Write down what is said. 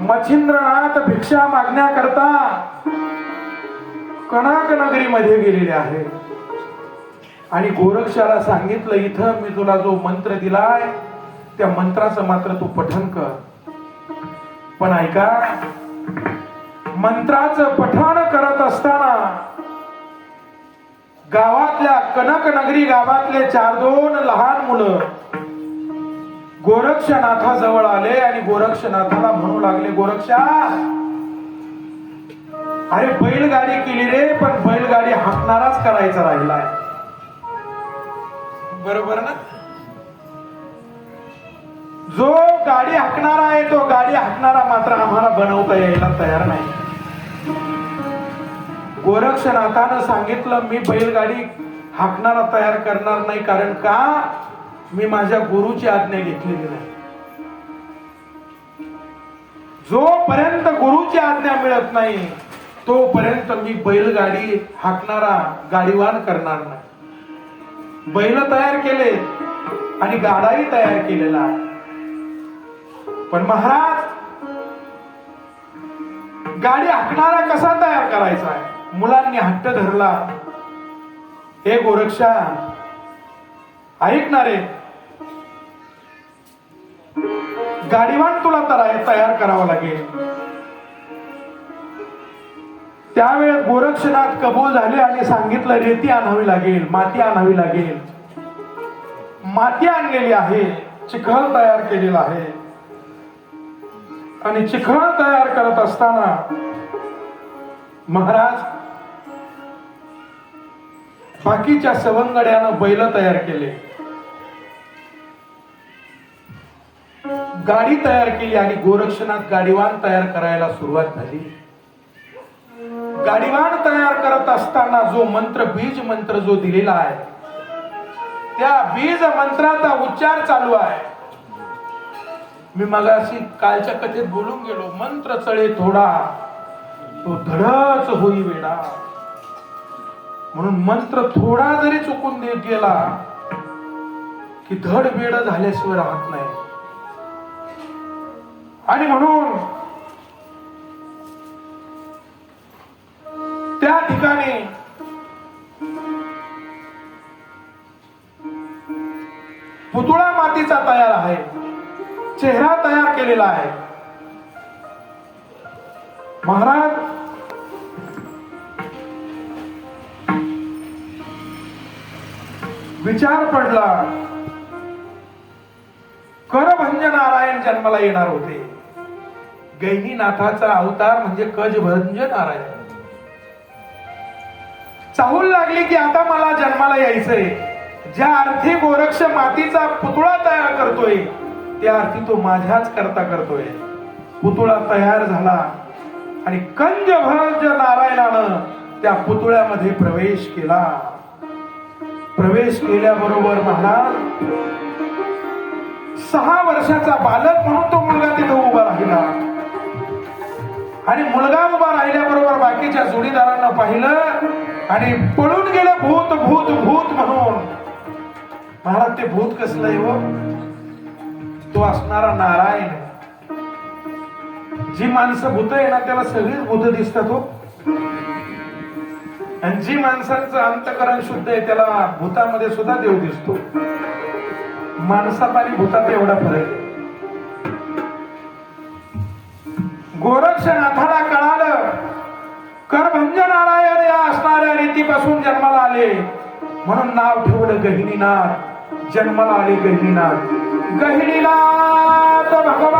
मच्छिंद्रनाथ भिक्षा मागण्याकरता कणाक नगरीमध्ये गेलेले आहे. आणि गोरक्षाला सांगितलं इथं मी तुला जो मंत्र दिलाय त्या मंत्राचं मात्र तू पठन कर. पण ऐका मंत्राचं पठण करत असताना गावातल्या कनक नगरी गावातले चार दोन लहान मुलं गोरक्षनाथाजवळ आले आणि गोरक्षनाथाला म्हणू लागले गोरक्षा अरे बैलगाडी केली रे पण बैलगाडी हाकणाराच करायचा राहिलाय. बरोबर ना? जो गाडी हाकणारा आहे तो गाडी हाकणारा मात्र आम्हाला बनवता यायला तयार नाही. गोरक्षनाथानं सांगितलं मी बैलगाडी हाकणारा तयार करणार नाही कारण का? मी माझ्या गुरुची आज्ञा घेतलेली नाही. जोपर्यंत गुरुची आज्ञा मिळत नाही तोपर्यंत मी बैलगाडी हाकणारा गाडीवान करणार नाही. बैल तयार केले आणि गाडाही तयार केलेला आहे. पण महाराज गाडी हाकणारा कसा तयार करायचा आहे? मुलांनी हट्ट धरला. हे गोरक्षा ऐकणारे गाडीवान तुला तरा- तयार करावं लागेल. त्यावेळेस गोरक्षनाथ कबूल झाले आणि सांगितलं रेती आणावी लागेल माती आणावी लागेल. माती आणलेली आहे चिखल तयार केलेला आहे. आणि चिखल तयार करत असताना महाराज बाकीच्या सवंगड्यानं बैल तयार केले. गाडी तयार केली आणि गोरक्षनाथ गाडीवान तयार करायला सुरुवात झाली. गाडीवान तयार करत असताना जो मंत्र बीज मंत्र जो दिलेला आहे त्या बीज मंत्राचा उच्चार चालू आहे. मी मगाशी कालच्या कथेत बोलून गेलो मंत्र चळे थोडा तो धडच होई वेडा. म्हणून मंत्र थोडा जरी चुकून देत गेला की धड वेड झाल्याशिवाय राहत नाही. आणि म्हणून त्या ठिकाणी पुतुळा मातीचा तयार आहे चेहरा तयार केलेला आहे. महाराज विचार पडला करभंज नारायण जन्माला येणार होते. गैनीनाथाचा अवतार म्हणजे कजभंज नारायण. चाहूल लागली की आता मला जन्माला यायचंय. ज्या अर्थी गोरक्ष मातीचा पुतळा तयार करतोय त्या अर्थी तो माझ्याच करता करतोय. पुतळा तयार झाला आणि कंजभंज नारायणानं त्या पुतळ्यामध्ये प्रवेश केला. प्रवेश केल्याबरोबर महाराज सहा वर्षाचा बालक म्हणून तो मुलगा तिथे उभा राहिला. आणि मुलगा उभा राहिल्याबरोबर बाकीच्या जोडीदारांना पाहिलं आणि पळून गेलं भूत भूत भूत म्हणून. महाराज ते भूत कसलंय हो? तो असणारा नारायण. जी माणसं भूत आहे ना त्याला सगळीच भूत दिसतात हो. आणि जी माणसांचं अंतकरण शुद्ध आहे त्याला भूतामध्ये सुद्धा देव दिसतो. माणसात आणि भूतात एवढा फरक आहे. गोरक्षनाथाला कळालं. करभंज म्हणजे नारायण या असणाऱ्या रीतीपासून जन्माला आले. म्हणून नाव ठेवलं गहिनीनाथ. जन्माला आले गहिनीनाथ. गहिनीनाथ भगवान.